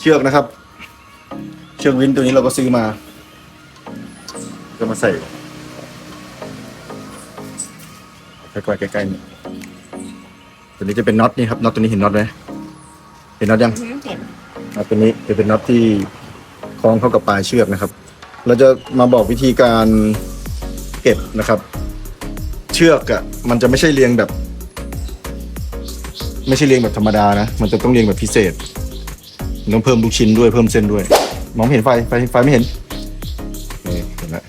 เชือกนะครับ เชือกวินตัวนี้เราก็ซื้อมา ก็มาใส่ใกล้ๆใกล้ๆนี่ตัวนี้จะเป็นน็อตนี่ครับน็อตตัวนี้เห็นน็อตไหมเห็นน็อตยังอืมเห็นน็อตตัวนี้จะเป็นน็อตที่คล้องเข้ากับปลายเชือกนะครับ เราจะมาบอกวิธีการเก็บนะครับ เชือกอะ่ะมันจะไม่ใช่เรียงแบบ ไม่ใช่เรียงแบบธรรมดานะ มันจะต้องเรียงแบบพิเศษมัน ต้องเพิ่มลูกชิ้นด้วยเพิ่มเส้นด้วย มองไม่เห็นไฟไฟไฟไม่เห็นนี่เห็นแล้ว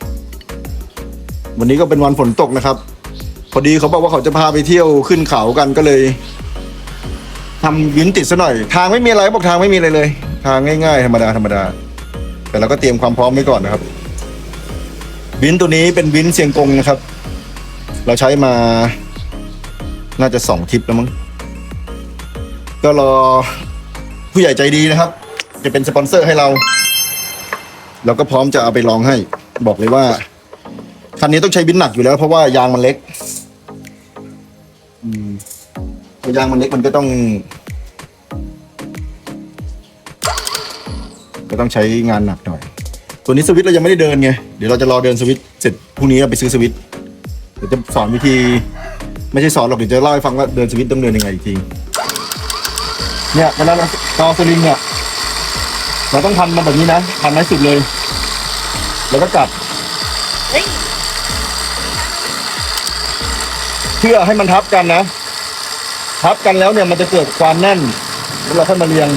วันนี้ก็เป็นวันฝนตกนะครับ พอดีเขาบอกว่าเขาจะพาไปเที่ยวขึ้นเขากันก็เลยทำวินติดซะหน่อย ทางไม่มีอะไรบอกทางไม่มีอะไรเลย ทางง่ายๆ ธรรมดาธรรมดา แต่เราก็เตรียมความพร้อมไว้ก่อนนะครับวินตัวนี้เป็นวินเซียงกงนะครับ เราใช้มา น่าจะสองทริปแล้วมั้งก็รอ ผู้ใหญ่ใจดีนะครับ จะเป็นสปอนเซอร์ให้เรา เราก็พร้อมจะเอาไปลองให้ บอกเลยว่า คันนี้ต้องใช้บินหนักอยู่แล้ว เพราะว่ายางมันเล็กอืมพอยางมันเล็กมันก็ต้อง ก็ต้องใช้งานหนักหน่อย ตัวนี้สวิตเรายังไม่ได้เดินไง เดี๋ยวเราจะรอเดินสวิตเสร็จพรุ่งนี้เราไปซื้อสวิตเดี๋ยวจะสอนวิธี ไม่ใช่สอนหรอกเดี๋ยวจะเล่าให้ฟังว่าเดินสวิตต้องเดินยังไงอีกที เนี่ยเวลาเราต่อสลิงเนี่ยเราต้องพันมันแบบนี้นะพันให้สุดเลย แล้วก็กลับเฮ้ยเพื่อให้มันทับกันนะ ทับกันแล้วเนี่ยมันจะเกิดความแน่นแล้วเราค่อยมาเรียง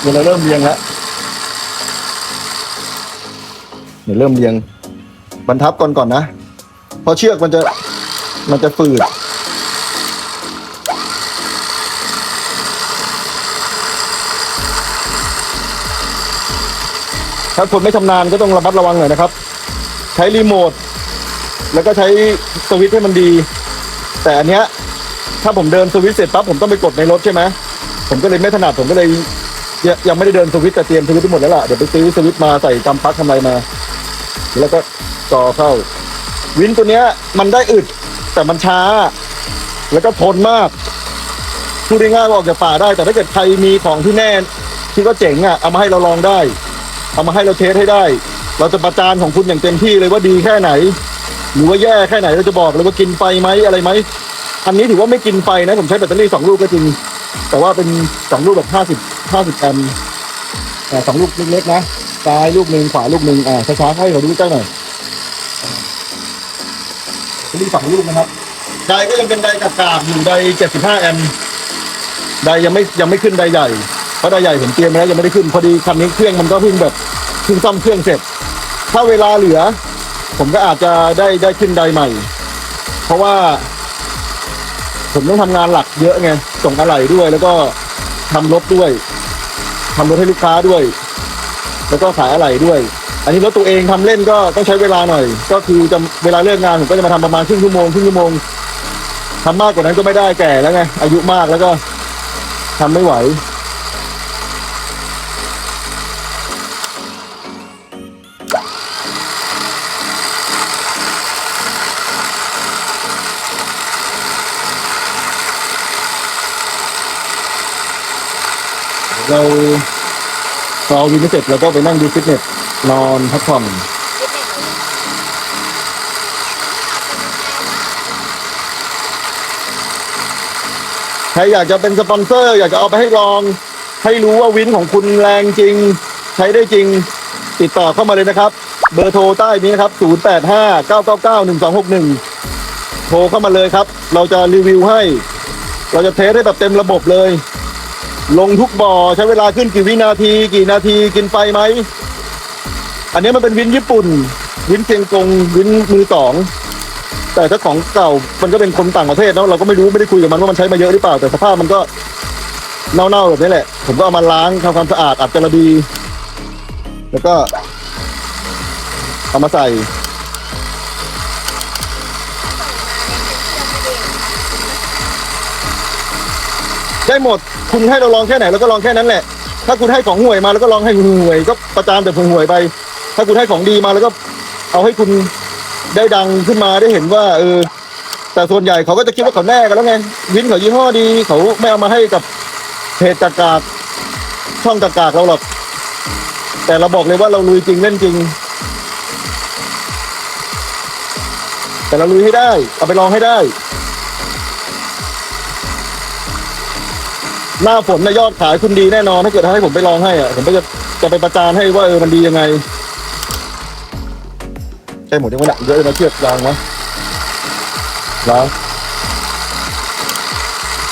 เดี๋ยวเราเริ่มเรียงแล้วเดี๋ยวเริ่มเรียงบรรทับก่อนก่อนนะเพราะเชือกมันจะมันจะฝืด ถ้าคนไม่ชำนาญก็ต้องระมัดระวังหน่อยนะครับ ใช้รีโมทแล้วก็ใช้สวิตช์ให้มันดี แต่อันเนี้ยถ้าผมเดินสวิตช์เสร็จปั๊บผมต้องไปกดในรถใช่ไหมผมก็เลยไม่ถนัดผมก็เลยยังยังไม่ได้เดินสวิตช์แต่เตรียมสวิตช์ไปหมดแล้วล่ะเดี๋ยวไปซื้อสวิตช์มาใส่กำปลั๊กทำอะไรมา แล้วก็ต่อเข้า วินตัวเนี้ยมันได้อึดแต่มันช้า แล้วก็ทนมากพูดง่ายๆว่าออกจากป่าได้ แต่ถ้าเกิดใครมีของที่แน่ที่ก็เจ๋งอะเอามาให้เราลองได้ เอามาให้เราเทสให้ได้ เราจะประจานของคุณอย่างเต็มที่เลยว่าดีแค่ไหน หรือว่าแย่แค่ไหนเราจะบอกเลยว่ากินไฟไหมอะไรไหมอันนี้ถือว่าไม่กินไฟนะผมใช้แบตเตอรี่สองลูกก็จริง แต่ว่าเป็นสองลูกแบบห้าสิบห้าสิบแอมป์อ่สองลูกเล็กๆนะซ้ายลูกหนึ่งขวาลูกหนึ่งอ่าช้าๆให้เราดูใกล้หน่อยแบตเตอรี่สองลูกนะครับไดก็ยังเป็นไดกากๆอยู่ไดเจ็ดสิบห้าแอมป์ไดยังไม่ยังไม่ขึ้นไดใหญ่ พราะใหญ่ผมเตรียมไว้แล้วยังไม่ได้ขึ้น พอดีคันนี้เครื่องมันก็เพิ่งแบบเพิ่งซ่อมเครื่องเสร็จ ถ้าเวลาเหลือ ผมก็อาจจะได้ได้ขึ้นไดใหม่ เพราะว่า ผมต้องทำงานหลักเยอะไงส่งอะไหล่ด้วย แล้วก็ทำรถด้วยทำรถให้ลูกค้าด้วย แล้วก็ขายอะไหล่ด้วย อันนี้รถตัวเองทำเล่นก็ต้องใช้เวลาหน่อย ก็คือจะเวลาเลิกงานผมก็จะมาทำประมาณครึ่งชั่วโมงครึ่งชั่วโมงทำมากกว่านั้นก็ไม่ได้แก่แล้วไงอายุมากแล้วก็ทำไม่ไหว เราซ้อวินไม่เสร็จเราก็ไปนั่งดูฟิตเนสนอนพักผ่อนใครอยากจะเป็นสปอนเซอร์ อยากจะเอาไปให้ลอง ให้รู้ว่าวินของคุณแรงจริง ใช้ได้จริง ติดต่อเข้ามาเลยนะครับ เบอร์โทรใต้นี้นะครับ 085 999 1261 โทรเข้ามาเลยครับ เราจะรีวิวให้ เราจะเทสให้แบบเต็มระบบเลย ลงทุกบ่อใช้เวลาขึ้นกี่วินาที กี่นาทีกินไฟไหม อันนี้มันเป็นวินญี่ปุ่น วินเชียงกงวินมือสองแต่ถ้าของเก่ามันก็เป็นคนต่างประเทศเนาะเราก็ไม่รู้ไม่ได้คุยกับมันว่ามันใช้มาเยอะหรือเปล่าแต่สภาพมันก็เน่าๆแบบนี้แหละ ผมก็เอามาล้างทำความสะอาดอัดจระบีแล้วก็เอามาใส่ได้หมด คุณให้เราลองแค่ไหนเราก็ลองแค่นั้นแหละ ถ้าคุณให้ของห่วยมาแล้วก็ลองให้คุณห่วย ก็ประจานแต่ห่วยไป ถ้าคุณให้ของดีมาแล้วก็เอาให้คุณได้ดังขึ้นมาได้เห็นว่า เออ แต่ส่วนใหญ่เขาก็จะคิดว่าเขาแน่กันแล้วไงวินเขายี่ห้อดีเขาไม่เอามาให้กับเพจกากากช่องกากากเราหรอกแต่เราบอกเลยว่าเราลุยจริงเล่นจริง แต่เราลุยให้ได้เอาไปลองให้ได้ หน้าฝนนะยอดขายคุณดีแน่นอนถ้าเกิดให้ผมไปลองให้อะผมก็จะจะไปประจานให้ว่าเออมันดียังไงใช่หมดยังไงเนี่ยเยอะเลยนะเชือกยางนะล้าง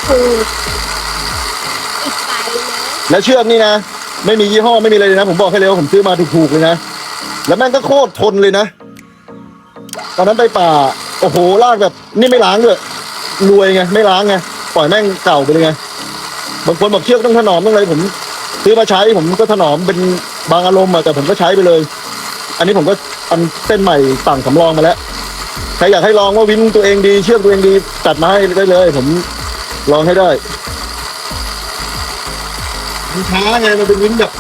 คืออีกไปเลยและเชือกนี่นะไม่มียี่ห้อไม่มีอะไรเลยนะ ผมบอกให้เลยว่าผมซื้อมาถูกๆเลยนะแล้วแม่งก็โคตรทนเลยนะตอนนั้นไปป่าโอ้โหลากแบบ นี่ไม่ล้างด้วยรวยไงไม่ล้างไงปล่อยแม่งเก่าไปเลยไง บางคนบอกเชือกต้องถนอมต้องอะไรผมซื้อมาใช้ผมก็ถนอมเป็นบางอารมณ์อะแต่ผมก็ใช้ไปเลย อันนี้ผมก็อันเส้นใหม่สั่งสำรองมาแล้วใครอยากให้ลองว่าวินตัวเองดีเชือกตัวเองดีจัดมาให้ได้เลย ผมลองให้ได้มันช้าไงมันเป็นวินแบบ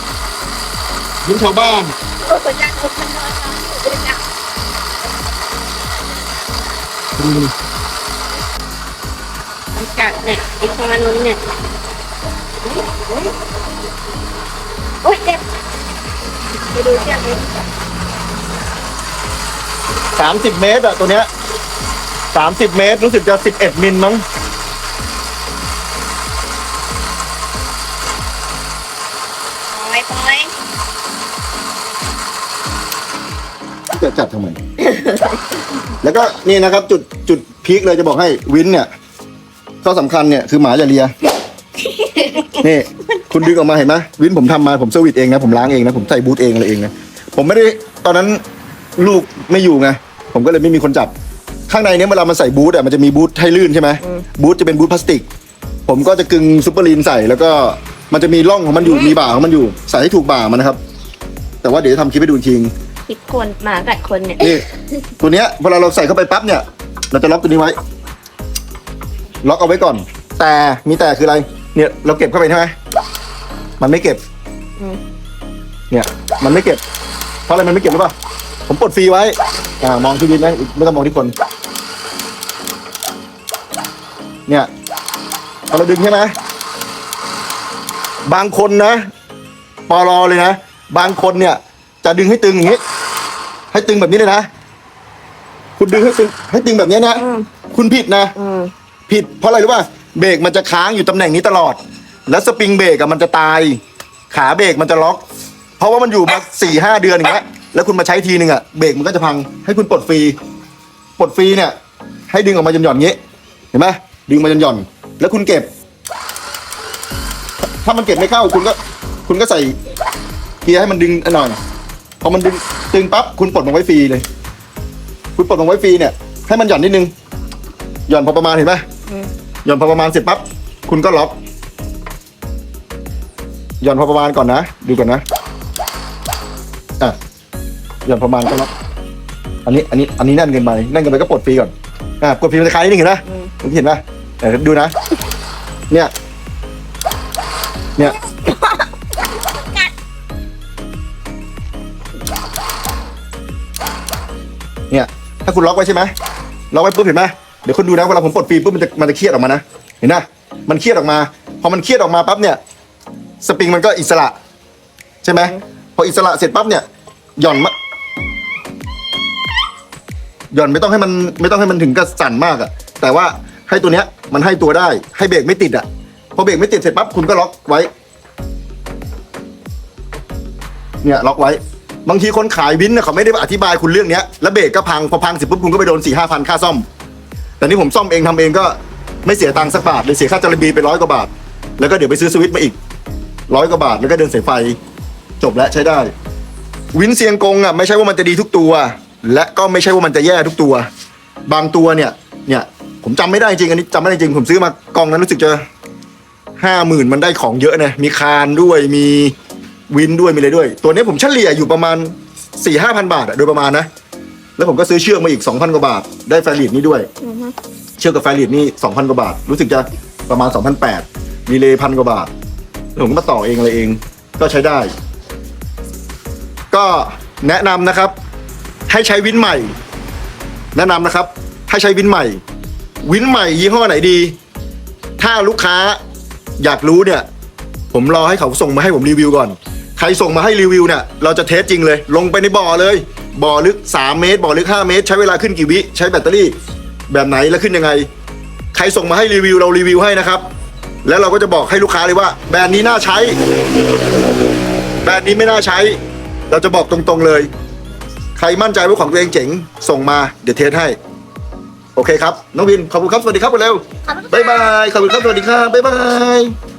วินชาวบ้านโอ้ยอยากเอาคนนอนนอนอยู่ด้วยนะมันกัดเนี่ยไอ้ตรงนั้นเนี่ย โอ้ยเจ็บไปดูเชือกนี้สามสิบเมตรอะตัวเนี้ยสามสิบเมตรรู้สึกจะสิบเอ็ดมิลมั้งปล่อยปล่อยจะจัดทำไม แล้วก็นี่นะครับจุดจุดพีคเลยจะบอกให้วินเนี่ยข้อสำคัญเนี่ยคือหมาอย่าเลีย นี่ คุณดึงออกมาเห็นไหมวินผมทำมาผมเซอร์วิสเองนะผมล้างเองนะผมใส่บูทเองอะไรเองนะผมไม่ได้ตอนนั้นลูกไม่อยู่ไงผมก็เลยไม่มีคนจับ ข้างในเนี้ยเวลามันใส่บูทอะมันจะมีบูทให้ลื่นใช่ไหมบูทจะเป็นบูทพลาสติก ผมก็จะกึงซูเปอร์ลีนใส่แล้วก็มันจะมีร่องของมันอยู่มีบ่าของมันอยู่ใส่ให้ถูกบ่ามันนะครับ แต่ว่าเดี๋ยวจะทำคลิปให้ดูอีกทีคิดคนหมากัดคนเนี่ยนี่ตัวเนี้ยเวลาเราใส่เข้าไปปั๊บเนี่ย เราจะล็อกตัวนี้ไว้ ล็อกเอาไว้ก่อน แต่มีแต่คืออะไร เนี่ยเราเก็บเข้าไปใช่ไหมมันไม่เก็บ อืม เนี่ย มันไม่เก็บ เพราะอะไรมันไม่เก็บหรือเปล่า ผมปลดฟรีไว้ อ่ามองที่ดินนะไม่ต้องมองที่คน เนี่ยพอเราดึงใช่ไหมบางคนนะปอลอเลยนะ บางคนเนี่ย จะดึงให้ตึงอย่างนี้ ให้ตึงแบบนี้เลยนะ คุณดึงให้ตึงให้ตึงแบบนี้นะ อืม คุณผิดนะ อืม ผิดเพราะอะไรรู้ป่ะ เบรกมันจะค้างอยู่ตำแหน่งนี้ตลอด แล้วสปริงเบรกอะมันจะตาย ขาเบรกมันจะล็อก เพราะว่ามันอยู่มาสี่ห้าเดือนอย่างเงี้ยแล้วคุณมาใช้ทีหนึ่งอะเบรกมันก็จะพังให้คุณปลดฟรีปลดฟรีเนี่ย ให้ดึงออกมาหย่อนๆอย่างงี้ เห็นไหมดึงมาหย่อนๆแล้วคุณเก็บ ถ้ามันเก็บไม่เข้าคุณก็ คุณก็ใส่เกียร์ให้มันดึงหน่อยพอมันดึงดึงปั๊บคุณปลดมันไว้ฟรีเลย คุณปลดมันไว้ฟรีเนี่ยให้มันหย่อนนิดนึงหย่อนพอประมาณเห็นไหม หย่อนพอประมาณเสร็จปั๊บคุณก็ล็อกหย่อนพอประมาณก่อนนะ ดูก่อนนะอะหย่อนพอประมาณก็ล็อกอันนี้อันนี้อันนี้แน่นเกินไปแน่นเกินไปก็ปลดฟรีก่อนอะปลดฟรีมันจะคลายนิดนึงเห็นไหมมคุณเห็นไหมเดี๋ยวดูนะ เนี่ย เนี่ยเนี่ย ถ้าคุณล็อกไว้ใช่ไหมล็อกไว้ปุ๊บเห็นไหม เดี๋ยวคุณดูนะเวลาผมปลดฟรีปุ๊บมันจะมันจะเครียดออกมานะเห็นนะมันเครียดออกมา พอมันเครียดออกมาปั๊บเนี่ยสปริงมันก็อิสระ ใช่ไหมพออิสระเสร็จปั๊บเนี่ยหย่อนมาหย่อนไม่ต้องให้มันไม่ต้องให้มันถึงกับสั่นมากอะแต่ว่าให้ตัวเนี้ยมันให้ตัวได้ให้เบรกไม่ติดอะพอเบรกไม่ติดเสร็จปั๊บคุณก็ล็อกไว้ เนี่ยล็อกไว้ บางทีคนขายวินเนี่ยเขาไม่ได้อธิบายคุณเรื่องเนี้ยแล้วเบรกก็พังพอพังเสร็จปุ๊บคุณก็ไปโดนสี่ห้าพันค่าซ่อม แต่นี่ผมซ่อมเองทำเองก็ไม่เสียตังค์สักบาทเลยเสียค่าจารบีไปร้อยกว่าบาท แล้วก็เดี๋ยวไปซื้อสวิตช์มาอีกร้อยกว่าบาทแล้วก็เดินสายไฟ จบแล้วใช้ได้ วินเซียงกงอะไม่ใช่ว่ามันจะดีทุกตัว และก็ไม่ใช่ว่ามันจะแย่ทุกตัว บางตัวเนี่ยเนี่ยผมจำไม่ได้จริงอันนี้จำไม่ได้จริงผมซื้อมากองนั้นรู้สึกจะห้าหมื่นมันได้ของเยอะนะมีคานด้วยมีวินด้วยมีอะไรด้วย ตัวนี้ผมเฉลี่ยอยู่ประมาณสี่ห้าพันบาทโดยประมาณนะ แล้วผมก็ซื้อเชือกมาอีกสองพันกว่าบาท ได้แฟลิดนี้ด้วย อือฮึเชือกกับแฟลิดนี่สองพันกว่าบาท รู้สึกจะประมาณสองพันแปดรีเลย์พันกว่าบาทแล้วผมก็มาต่อเองอะไรเอง ก็ใช้ได้ ก็แนะนำนะครับ ให้ใช้วินใหม่ แนะนำนะครับ ให้ใช้วินใหม่ วินใหม่ยี่ห้อไหนดี ถ้าลูกค้าอยากรู้เนี่ย ผมรอให้เขาส่งมาให้ผมรีวิวก่อน ใครส่งมาให้รีวิวเนี่ย เราจะเทสจริงเลย ลงไปในบ่อเลย บ่อลึก 3 เมตร บ่อลึก 5 เมตร ใช้เวลาขึ้นกี่วิ ใช้แบตเตอรี่ แบบไหนและขึ้นยังไง ใครส่งมาให้รีวิวเรารีวิวให้นะครับ แล้วเราก็จะบอกให้ลูกค้าเลยว่า แบรนด์นี้น่าใช้ แบรนด์นี้ไม่น่าใช้ เราจะบอกตรงๆเลย ใครมั่นใจว่าของตัวเองเจ๋ง ส่งมาเดี๋ยวเทสให้ โอเคครับ น้องวินขอบคุณครับ สวัสดีครับไปเร็ว ขอบคุณค่ะ บ๊ายบาย ขอบคุณครับ สวัสดีครับ บ๊ายบาย